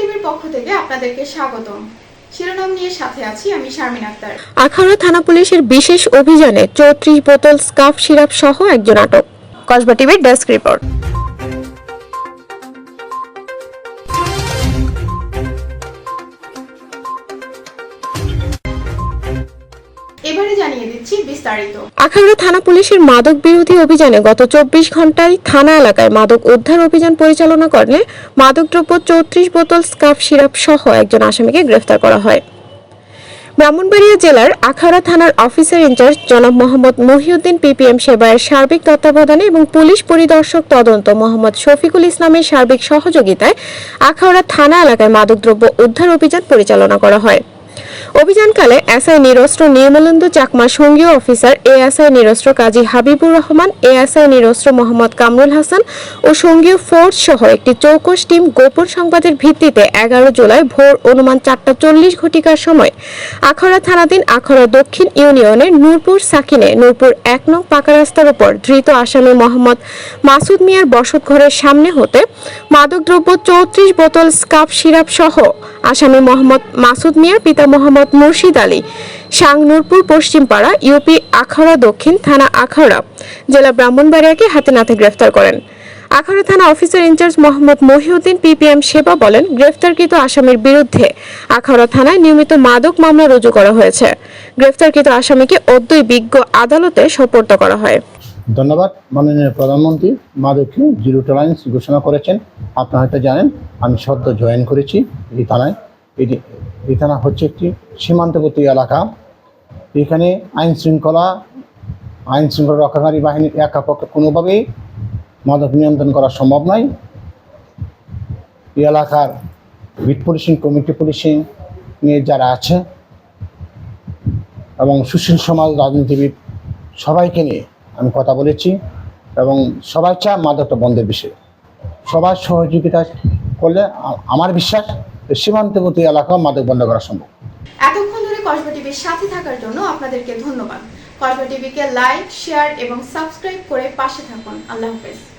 টিভির পক্ষ থেকে আপনাদেরকে স্বাগতম। শিরোনাম নিয়ে সাথে আছি আমি শারমিন আক্তার। আখাউড়া থানা পুলিশের বিশেষ অভিযানে চৌত্রিশ বোতল স্কাফ সিরাপ সহ একজন আটক। কসবা টিভির ডেস্ক রিপোর্ট। এবারে জানিয়ে দিচ্ছি বিস্তারিত। আখাউড়া থানা পুলিশের মাদক বিরোধী অভিযানে গত চব্বিশ ঘন্টায় থানা এলাকায় মাদক উদ্ধার অভিযান পরিচালনা করলে মাদকদ্রব্য চৌত্রিশ বোতল স্কাফ সিরাপ সহ একজন আসামিকে গ্রেফতার করা হয়। ব্রাহ্মণবাড়িয়া জেলার আখাড়া থানার অফিসার ইনচার্জ জনাব মোহাম্মদ মহিউদ্দিন পিপিএম সেবায়ের সার্বিক তত্ত্বাবধানে এবং পুলিশ পরিদর্শক তদন্ত মোহাম্মদ শফিকুল ইসলামের সার্বিক সহযোগিতায় আখাউড়া থানা এলাকায় মাদকদ্রব্য উদ্ধার অভিযান পরিচালনা করা হয়। অভিযানকালে এসআই নিরস্ত্র নির্মলেন্দু চাকমা সঙ্গীয় অফিসার এএসআই নিরস্ত্র কাজী হাবিবুর রহমান, এএসআই নিরস্ত্র মোহাম্মদ কামরুল হাসান ও সঙ্গীয় ফোর্স সহ একটি চৌকস টিম গোপন সংবাদের ভিত্তিতে এগারো জুলাই ভোর অনুমান চারটা চল্লিশ ঘটিকার সময় আখড়া থানাধীন আখড়া দক্ষিণ ইউনিয়নের নূরপুর সাকিনে নূরপুর এক নং পাকা রাস্তার উপর ধৃত আসামি মোহাম্মদ মাসুদ মিয়ার বসত ঘরের সামনে হতে মাদকদ্রব্য চৌত্রিশ বোতল স্কাপ সিরাপ সহ আসামি মোহাম্মদ মাসুদ মিয়ার পিতা মোহাম্মদ মুর্শিদ আলী। সাংনুরপুর পশ্চিমপাড়া, ইউপি, আখাউড়া, দক্ষিণ থানা, আখাউড়া। জেলা ব্রাহ্মণবাড়িয়াকে হাতে নাতে গ্রেফতার করেন। আখাউড়া থানা officer in charge Mohammad Mohiuddin PPM সেবা বলেন, গ্রেফতারকৃত আসামির বিরুদ্ধে আখাউড়া থানায় নিয়মিত মাদক মামলা রুজু করা হয়েছে। গ্রেফতারকৃত আসামিকে অদ্যই বিজ্ঞ আদালতে সোপর্দ করা হয়। ধন্যবাদ। মাননীয় প্রধানমন্ত্রী মাদককে জিরো টলারেন্স ঘোষণা করেছেন। আপনারা হয়তো জানেন, আমি সদ্য জয়েন করেছি এই থানায়। এটি এই হচ্ছে একটি সীমান্তবর্তী এলাকা। এখানে আইন শৃঙ্খলা আইন শৃঙ্খলা রক্ষাকারী বাহিনীর একা পক্ষে কোনোভাবেই মাদক নিয়ন্ত্রণ করা সম্ভব নয়। এলাকার বিট পুলিশিং, কমিটি পুলিশিং নিয়ে যারা আছে এবং সুশীল সমাজ রাজনীতিবিদ সবাইকে নিয়ে আমি কথা বলেছি এবং সবাই চা মাদকটা বন্ধের বিষয়ে। সবার সহযোগিতা করলে আমার বিশ্বাস সীমান্তবর্তী এলাকা মাদক বন্ধ করা সম্ভব। এতক্ষণ ধরে কসবা টিভির সাথে থাকার জন্য আপনাদেরকে ধন্যবাদ। কসবা টিভিকে লাইক, শেয়ার এবং সাবস্ক্রাইব করে পাশে থাকুন। আল্লাহ হাফেজ।